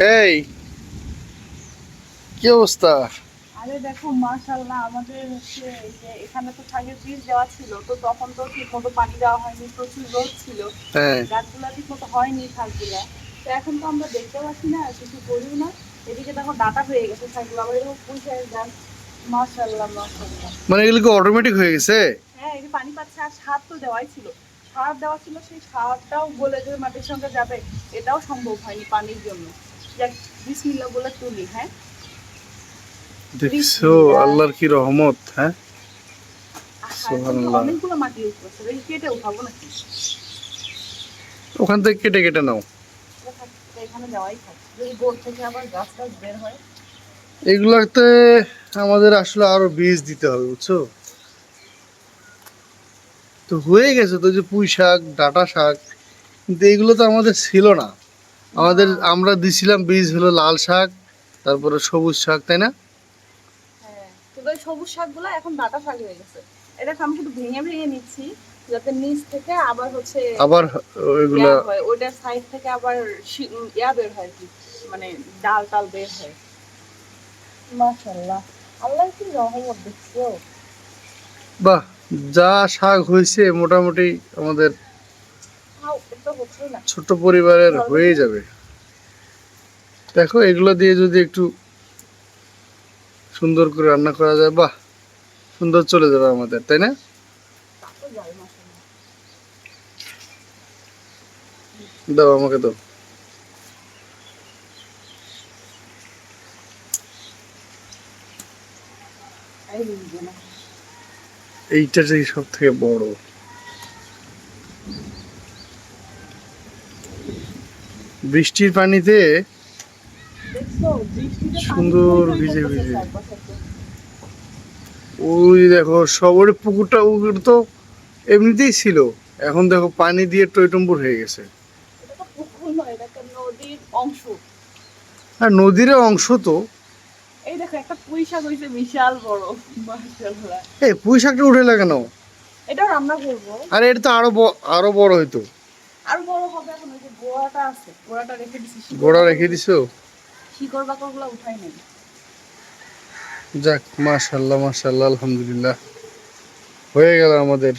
এই কি অবস্থা? আরে দেখো মাশাল্লাহ আমাদের হচ্ছে যে এখানে তো ছাগের বীজ দেওয়া ছিল তো তখন তো ঠিক মতো পানি দেওয়া হয়নি প্রচুর রোদ ছিল। হ্যাঁ। গাছগুলা ঠিক মতো হয়নি শাকগুলা তো এখন তো আমরা দেখতে পাচ্ছি না কিছু করিও না। এদিকে দেখো ডাটা হয়ে গেছে শাকগুলো আবার এরকম পুষে গাছ মাশাল্লাহ মাশাল্লাহ মানে এগুলো কি অটোমেটিক হয়ে গেছে? হ্যাঁ এই পানি পাচ্ছে আর সার তো দেওয়াই ছিল। সার দেওয়া ছিল সেই সারটাও গলে যে মাটির সঙ্গে যাবে এটাও সম্ভব হয়নি পানির জন্য। যাক বিসমিল্লা বলে তুলি হ্যাঁ? দেখছ আল্লাহর কি রহমত হ্যাঁ? অনেকগুলো মাটি উঠছে কেটে উঠাবো নাকি? ওখান থেকে কেটে কেটে নাও। এগুলাতে আমাদের আসলে আরও বীজ দিতে হবে বুঝছ? তো হয়ে গেছে তো যে পুঁই শাক ডাটা শাক কিন্তু এগুলো তো আমাদের ছিল না। আমাদের আমরা দিছিলাম বীজ হলো লাল শাক তারপরে সবুজ শাক তাই না? হ্যাঁ সবুজ শাকগুলো এখন ডাটা শাক হয়ে গেছে। এটা আমি শুধু ভেঙে ভেঙে নিচ্ছি যাতে নিচ থেকে আবার হচ্ছে আবার ওইগুলা ইয়া ওইটার সাইড থেকে আবার ইয়া বের হয় কি মানে ডাল টাল বের হয়। মাশাআল্লাহ আল্লাহ কি রহমত দেখছ বাহ যা শাক হয়েছে মোটামুটি আমাদের ছোট পরিবারের হয়ে যাবে। দেখো, এগুলো দিয়ে যদি একটু সুন্দর করে রান্না করা যায়, বাহ, সুন্দর চলে যাবে আমাদের, তাই না? দাও, আমাকে দাও। এইটা যে সব থেকে বড়। বৃষ্টির পানিতে সুন্দর ভিজে ভিজে। ওই দেখো সবর পুকুরটা ওগুলো তো এমনিতেই ছিল। এখন দেখো পানি দিয়ে টইটম্বুর হয়ে গেছে। এটা এটা একটা নদীর অংশ। তো। এই দেখো একটা পুঁই শাক বিশাল বড়। মাশাআল্লাহ। এই পুঁই শাকটা উঠে লাগানো এটাও রান্না করব। আরে এটা তো আরও বড় হইতো। আর বড় হবে এখন গোড়াটা আছে গোড়াটা রেখে দিছি গোড়া রেখে দিছো? শিকড় বাকড়গুলো উঠাই নেই। যাক মাশাল্লাহ মাশাল্লাহ আলহামদুলিল্লাহ। হয়ে গেল আমাদের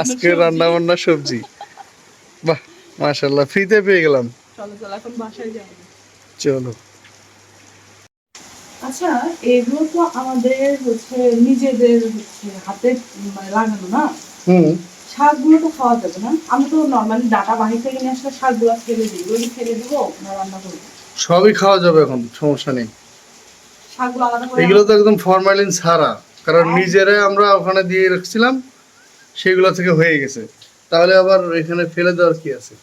আজকে রান্না বান্না সবজি। বাহ মাশাল্লাহ ফ্রিতে পেয়ে গেলাম। চলো চলো এখন বাসায় যাব চলো। আচ্ছা এগুলো তো আমাদের হচ্ছে নিজেদের হচ্ছে হাতে মানে লাগানো না? হুম। শাকগুলো তো খাওয়া যাবে না। আমি তো নর্মালি ডাটা বাহির থেকে নিয়ে আসলে শাকগুলো ফেলে দিই ওই ফেলে দিবো না রান্না করব। সবই খাওয়া যাবে এখন সমস্যা নেই। শাকগুলো আলাদা করে এগুলো তো একদম ফরমালিন ছাড়া কারণ নিজেরাই আমরা ওখানে দিয়ে রাখছিলাম সেগুলো থেকে হয়ে গেছে। তাহলে আবার এখানে ফেলে দেওয়ার কি আছে?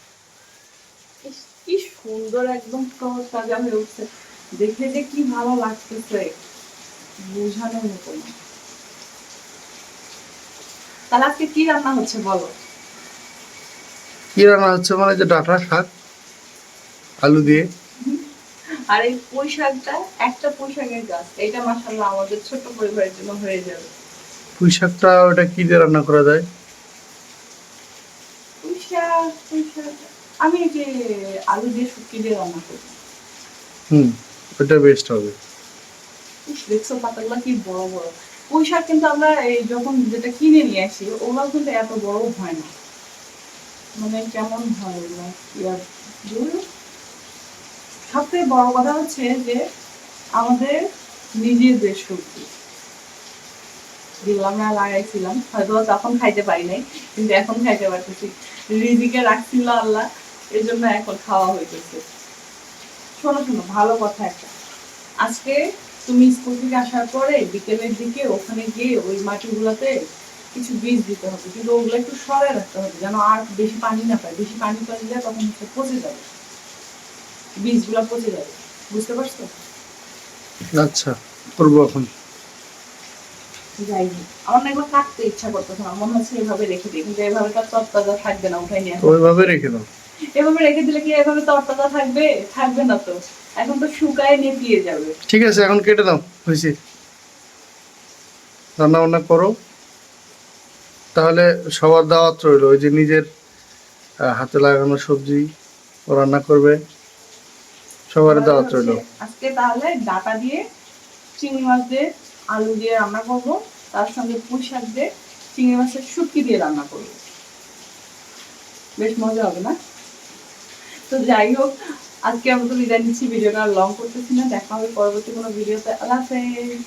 কি সুন্দর একদম সহজ তাজা হয়ে উঠছে। দেখে যে কি ভালো লাগতেছে বোঝানোর মতো না। তাহলে আজকে কি রান্না হচ্ছে বলো? কি রান্না হচ্ছে? মানে যে ডাটা শাক আলু দিয়ে। আর এই পুঁই শাকটা একটা পুঁই শাকের গাছ এটা মাসাল্লাহ আমাদের ছোট্ট পরিবারের জন্য হয়ে যাবে। পুঁই শাকটা ওটা কি দিয়ে রান্না করা যায়? পুঁই শাক পুঁই শাক আমি এই যে আলু দিয়ে শুটকি দিয়ে রান্না করি। হুম ওটা বেস্ট হবে। দেখছ পাতাগুলো কি বড় বড়। পুঁই শাক কিন্তু আমরা এই যখন যেটা কিনে নিয়ে আসি ওগুলো কিন্তু এত বড় হয় না। মানে কেমন হয় ওগুলো সবথেকে বড় কথা হচ্ছে যে আমাদের নিজেদের সবজি যেগুলো আমরা লাগাইছিলাম, হয়তো তখন খাইতে পারি নাই, কিন্তু এখন খাইতে পারতেছি। রিজিকে রাখছিল আল্লাহ এই জন্য এখন খাওয়া হইতেছে। শোনো শোনো, ভালো কথা একটা। আজকে তুমি স্কুল থেকে আসার পরে বিকেলের দিকে ওখানে গিয়ে ওই মাটিগুলোতে কিছু বীজ দিতে হবে কিন্তু ওগুলো একটু সরে রাখতে হবে যেন আর বেশি পানি না পায়। বেশি পানি পাইলে তখন হচ্ছে পচে যাবে। বীজগুলো পচে যাবে। বুঝতে পারছ? আচ্ছা করব এখন। যাই হোক আমার না এগুলো কাটতে ইচ্ছা করতেছে না মনে হচ্ছে এভাবে রেখে দিই কিন্তু এভাবে তো তরতাজা থাকবে না উঠাই নিয়ে ওইভাবে রেখে দাও। এভাবে রেখে দিলে কি এভাবে তরতাজা থাকবে? থাকবে না তো। এখন তো শুকায় নেপিয়ে যাবে। ঠিক আছে এখন কেটে দাও হয়েছে। রান্না বান্না করো। তাহলে সবার দাওয়াত রইল ওই যে নিজের হাতে লাগানো সবজি ও রান্না করবে। সবার দাওয়াত রইল। আজকে তাহলে ডাটা দিয়ে চিংড়ি মাছ দিয়ে আলু দিয়ে রান্না করব। তার সঙ্গে পুঁই শাক দিয়ে চিংড়ি মাছের শুটকি দিয়ে রান্না করব। বেশ মজা হবে না? তো যাই হোক, আজকে আমি তো বিদায় নিচ্ছি, ভিডিওটা লং করতেছি না, দেখা হবে পরবর্তী কোনো ভিডিওতে আল্লাহ হাফেজ।